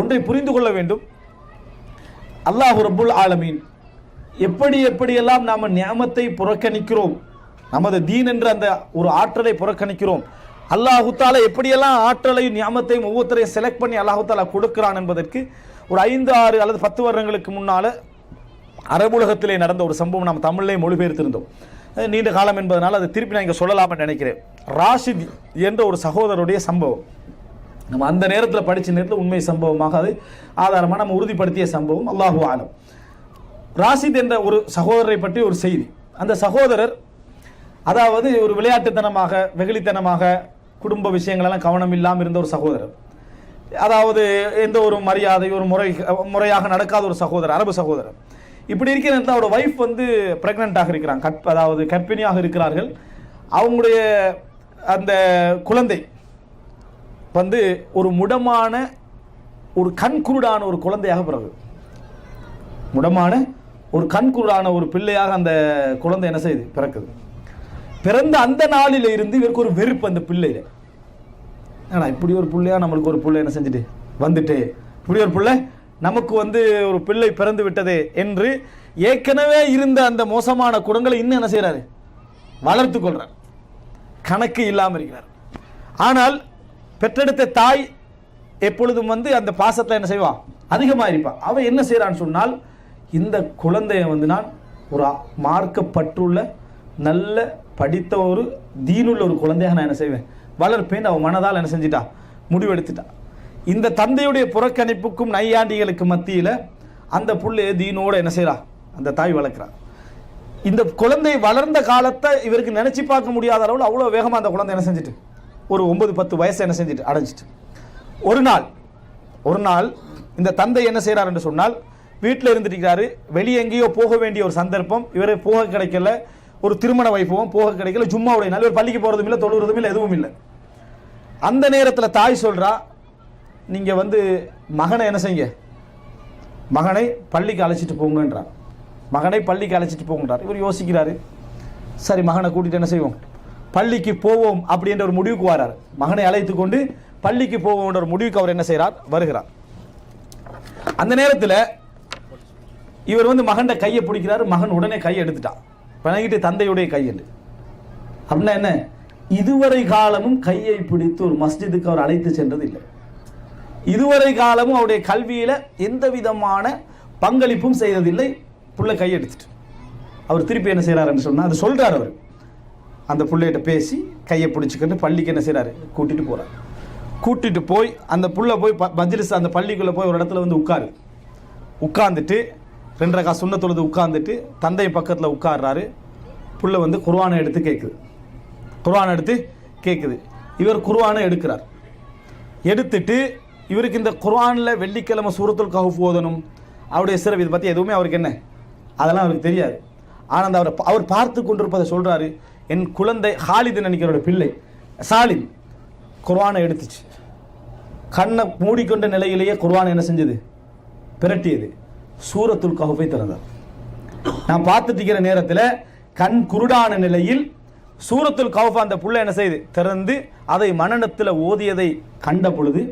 ஒன்றை புரிந்து கொள்ள வேண்டும். அல்லாஹ் ரபுல் ஆலமீன் எப்படி எப்படியெல்லாம் நாம் நியாமத்தை புறக்கணிக்கிறோம் நமது தீன் என்ற அந்த ஒரு ஆற்றலை புறக்கணிக்கிறோம் அல்லாஹுத்தால எப்படியெல்லாம் ஆற்றலையும் நியாமத்தையும் ஒவ்வொருத்தரையும் செலக்ட் பண்ணி அல்லாஹு கொடுக்கிறான் என்பதற்கு ஒரு ஐந்து ஆறு அல்லது பத்து வருடங்களுக்கு முன்னால் அரபுலகத்திலே நடந்த ஒரு சம்பவம் நாம் தமிழிலே மொழிபெயர்த்திருந்தோம். நீண்ட காலம் என்பதனால் அதை திருப்பி நான் இங்கே சொல்லலாம்னு நினைக்கிறேன். ராஷித் என்ற ஒரு சகோதரருடைய சம்பவம். நம்ம அந்த நேரத்தில் படித்த நேரத்தில் உண்மை சம்பவமாக அது ஆதாரமாக நம்ம உறுதிப்படுத்திய சம்பவம். அல்லாஹு ஆலம் ராசித் என்ற ஒரு சகோதரரை பற்றி ஒரு செய்தி. அந்த சகோதரர் அதாவது ஒரு விளையாட்டுத்தனமாக வெகுளித்தனமாக குடும்ப விஷயங்களெல்லாம் கவனம் இல்லாமல் இருந்த ஒரு சகோதரர். அதாவது எந்த ஒரு மரியாதை ஒரு முறை முறையாக நடக்காத ஒரு சகோதரர் அரபு சகோதரர். இப்படி இருக்கிற நேரத்தில் அவரோட ஒய்ஃப் வந்து ப்ரெக்னெண்ட்டாக இருக்கிறாங்க. கற்ப அதாவது கர்ப்பிணியாக இருக்கிறார்கள். அவங்களுடைய அந்த குழந்தை வந்து ஒரு முடமான ஒரு கண்குருடான ஒரு குழந்தையாக பிறகு. முடமான ஒரு கண்குருடான ஒரு பிள்ளையாக அந்த குழந்தை என்ன செய்யுது பிறக்குது. பிறந்த அந்த நாளில் இருந்து இவருக்கு ஒரு வெறுப்பு அந்த பிள்ளையில. ஆனால் இப்படி ஒரு பிள்ளையா நம்மளுக்கு ஒரு பிள்ளை என்ன செஞ்சுட்டு? வந்துட்டு. இப்படி ஒரு பிள்ளை நமக்கு வந்து ஒரு பிள்ளை பிறந்து விட்டதே என்று ஏற்கனவே இருந்த அந்த மோசமான குணங்களை இன்னும் என்ன செய்கிறாரு வளர்த்து கொள்றார். கணக்கு இல்லாமல் இருக்கிறார். ஆனால் பெற்றெடுத்த தாய் எப்பொழுதும் வந்து அந்த பாசத்தை என்ன செய்வான் அதிகமாக இருப்பான் அவன் என்ன செய்கிறான்னு சொன்னால் இந்த குழந்தைய வந்து நான் ஒரு மார்க்கப்பட்டுள்ள நல்ல படித்த ஒரு தீனுள்ள ஒரு குழந்தையாக நான் என்ன செய்வேன்? வளர்ப்பேன். அவன் மனதால் என்ன செஞ்சிட்டா? முடிவெடுத்துட்டா. இந்த தந்தையுடைய புறக்கணிப்புக்கும் நையாண்டிகளுக்கு மத்தியில் அந்த புள்ளைய தீனோடு என்ன செய்கிறா அந்த தாய் வளர்க்குறா. இந்த குழந்தை வளர்ந்த காலத்தை இவருக்கு நினைச்சு பார்க்க முடியாத அளவில் அவ்வளோ வேகமாக அந்த குழந்தை என்ன செஞ்சுட்டு? ஒரு ஒன்பது பத்து வயசு என்ன செஞ்சுட்டு அடைஞ்சிட்டு. ஒரு நாள் ஒரு நாள் இந்த தந்தை என்ன செய்கிறார் என்று சொன்னால் வீட்டில் இருந்துட்டு வெளியே எங்கேயோ போக வேண்டிய ஒரு சந்தர்ப்பம் இவரை போக கிடைக்கல ஒரு திருமண வைபவம் போக கிடைக்கல ஜும்மாவுடைய நாள் இவர் பள்ளிக்கு போகிறதும் இல்லை தொழுகிறதும் இல்லை எதுவும் இல்லை. அந்த நேரத்தில் தாய் சொல்கிறா நீங்கள் வந்து மகனை என்ன செய்யுங்க? மகனை பள்ளிக்கு அழைச்சிட்டு போங்கன்றார் மகனை பள்ளிக்கு அழைச்சிட்டு போங்கன்றார் இவர் யோசிக்கிறாரு. சரி மகனை கூட்டிகிட்டு என்ன செய்வோம்? பள்ளிக்கு போவோம் அப்படின்ற ஒரு முடிவுக்கு வரார். மகனை அழைத்து கொண்டு பள்ளிக்கு போவோம்ன்ற ஒரு முடிவுக்கு அவர் என்ன செய்கிறார் வருகிறார். அந்த நேரத்தில் இவர் வந்து மகன்ட கையை பிடிக்கிறாரு. மகன் உடனே கையை எடுத்துட்டான் பிணங்கிட்டு தந்தையுடைய கையில் அப்படின்னா என்ன? இதுவரை காலமும் கையை பிடித்து ஒரு மஸ்ஜிதுக்கு அவர் அழைத்து சென்றது இல்லை இதுவரை காலமும் அவருடைய கல்வியில் எந்த விதமான பங்களிப்பும் செய்ததில்லை. புள்ள கையெடுத்துட்டு அவர் திருப்பி என்ன செய்றாருன்னு சொன்னால் அது சொல்கிறார் அவர். அந்த புள்ளைகிட்ட பேசி கையை பிடிச்சிக்கிட்டு பள்ளிக்கு என்ன செய்கிறாரு கூட்டிட்டு போகிறார் கூட்டிட்டு போய் அந்த புள்ள போய் ப- மஜ்லிஸ் அந்த பள்ளிக்குள்ளே போய் ஒரு இடத்துல வந்து உட்காரு. உட்காந்துட்டு ரெண்டரை காசு சுண்ண தொழுது உட்காந்துட்டு தந்தை பக்கத்தில் உட்கார்றாரு. புள்ள வந்து குர்வானை எடுத்து கேட்குது குர்வானை எடுத்து கேட்குது இவர் குர்வானை எடுக்கிறார். எடுத்துட்டு இவருக்கு இந்த குர்வானில் வெள்ளிக்கிழமை சூரத்துல் கஹஃப் ஓதணும். அவருடைய சிறப்பு இதை பற்றி எதுவுமே அவருக்கு என்ன? அதெல்லாம் அவருக்கு தெரியாது. ஆனால் அந்த அவர் அவர் பார்த்து கொண்டிருப்பதை சொல்கிறாரு என் குழந்தை ஹாலிது நினைக்கிறோட பிள்ளை சாலிம் குர்வானை எடுத்துச்சு. கண்ணை மூடிக்கொண்ட நிலையிலேயே குர்வானை என்ன செஞ்சது? பிரட்டியது. சூரத்துல் கஹுஃபை திறந்தார். நான் பார்த்துட்டு இருக்கிற நேரத்தில் கண் குருடான நிலையில் சூரத்துல் கவுஃபா அந்த புள்ள என்ன செய்து? திறந்து அதை மனநத்தில் ஓதியதை கண்ட பொழுது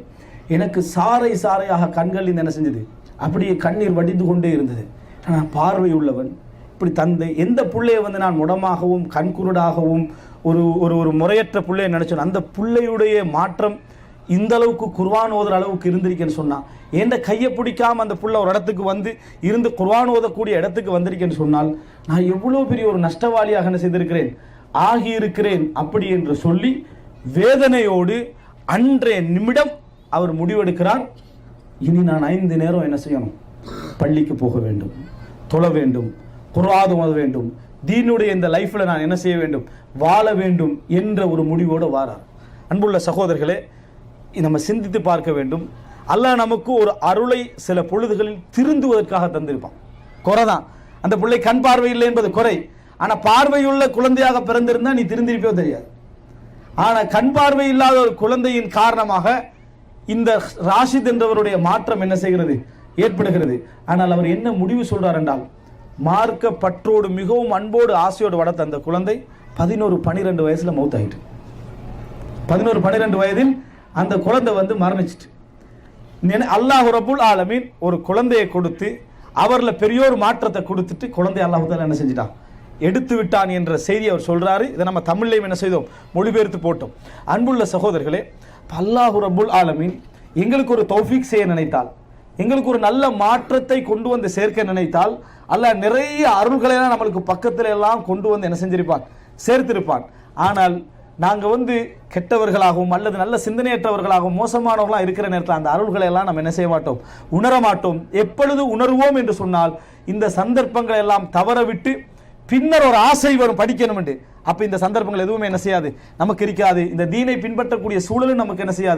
எனக்கு சாறை சாறையாக கண்களில் என்ன செஞ்சது? அப்படியே கண்ணீர் வடிந்து கொண்டே இருந்தது. நான் பார்வை உள்ளவன் இப்படி தந்து எந்த பிள்ளையை வந்து நான் முடமாகவும் கண்குருடாகவும் ஒரு ஒரு ஒரு முறையற்ற பிள்ளையை நினைச்சேன் அந்த புள்ளையுடைய மாற்றம் இந்த அளவுக்கு குர்வான் ஓதுற அளவுக்கு இருந்திருக்கேன்னு சொன்னால் எந்த கையை பிடிக்காம அந்த புள்ள ஒரு இடத்துக்கு வந்து இருந்து குர்வான் ஓதக்கூடிய இடத்துக்கு வந்திருக்கேன்னு சொன்னால் நான் எவ்வளோ பெரிய ஒரு நஷ்டவாளியாக என்ன செய்திருக்கிறேன்? ஆகியிருக்கிறேன் அப்படி என்று சொல்லி வேதனையோடு அன்றைய நிமிடம் அவர் முடிவெடுக்கிறார். இனி நான் ஐந்து நேரம் என்ன செய்யணும்? பள்ளிக்கு போக வேண்டும் தொழ வேண்டும். குர்ஆன் ஓத வேண்டும். தீனுடைய இந்த லைஃப்பில் நான் என்ன செய்ய வேண்டும்? வாழ வேண்டும் என்ற ஒரு முடிவோடு வாரார். அன்புள்ள சகோதரர்களே நம்ம சிந்தித்து பார்க்க வேண்டும். அல்லாஹ் நமக்கு ஒரு அருளை சில பொழுதுகளில் திருந்துவதற்காக தந்திருப்பான். குறை தான். அந்த பிள்ளை கண் பார்வை இல்லை என்பது குறை. ஆனால் பார்வையுள்ள குழந்தையாக பிறந்திருந்தா நீ திருந்திருப்போ தெரியாது. ஆனால் கண் பார்வை இல்லாத ஒரு குழந்தையின் காரணமாக இந்த ராஷித் என்றவருடைய மாற்றம் என்ன செய்கிறது? ஏற்படுகிறது. ஆனால் அவர் என்ன முடிவு சொல்றார் என்றால் மார்க்க பற்றோடு மிகவும் அன்போடு ஆசையோடு வளர்த்த அந்த குழந்தை பதினோரு பனிரெண்டு வயசுல மௌத்தாயிட்டு பதினோரு பன்னிரெண்டு வயதில் அந்த குழந்தை வந்து மரணிச்சிட்டு. நினை- அல்லாஹ் ரபுல் ஆலமீன் ஒரு குழந்தையை கொடுத்து அவரில் பெரியோர் மாற்றத்தை கொடுத்துட்டு குழந்தை அல்லாஹ் என்ன செஞ்சிட்டான்? எடுத்து விட்டான் என்ற செய்தி அவர் சொல்கிறாரு இதை நம்ம தமிழ்லையும் என்ன செய்தோம்? மொழிபெயர்த்து போட்டோம். அன்புள்ள சகோதரர்களே அல்லாஹு ரபுல் ஆலமீன் எங்களுக்கு ஒரு தௌஃபீக் செய்ய நினைத்தால் எங்களுக்கு ஒரு நல்ல மாற்றத்தை கொண்டு வந்து சேர்க்க நினைத்தால் அல்ல நிறைய அருள்களை எல்லாம் நம்மளுக்கு பக்கத்துல எல்லாம் கொண்டு வந்து என்ன செஞ்சிருப்பான்? சேர்த்திருப்பான். ஆனால் நாங்கள் வந்து கெட்டவர்களாகவும் அல்லது நல்ல சிந்தனையற்றவர்களாகவும் மோசமானவர்களாக இருக்கிற நேரத்தில் அந்த அருள்களை எல்லாம் நம்ம என்ன செய்ய மாட்டோம்? உணர மாட்டோம். எப்பொழுது உணர்வோம் என்று சொன்னால் இந்த சந்தர்ப்பங்களை எல்லாம் தவற விட்டு பின்னர் ஒரு ஆசை வரும் படிக்கணும் என்று அப்போ இந்த சந்தர்ப்பங்கள் எதுவுமே என்ன செய்யாது? நமக்கு இருக்காது. இந்த தீனை பின்பற்றக்கூடிய சூழலும் நமக்கு என்ன செய்யாது?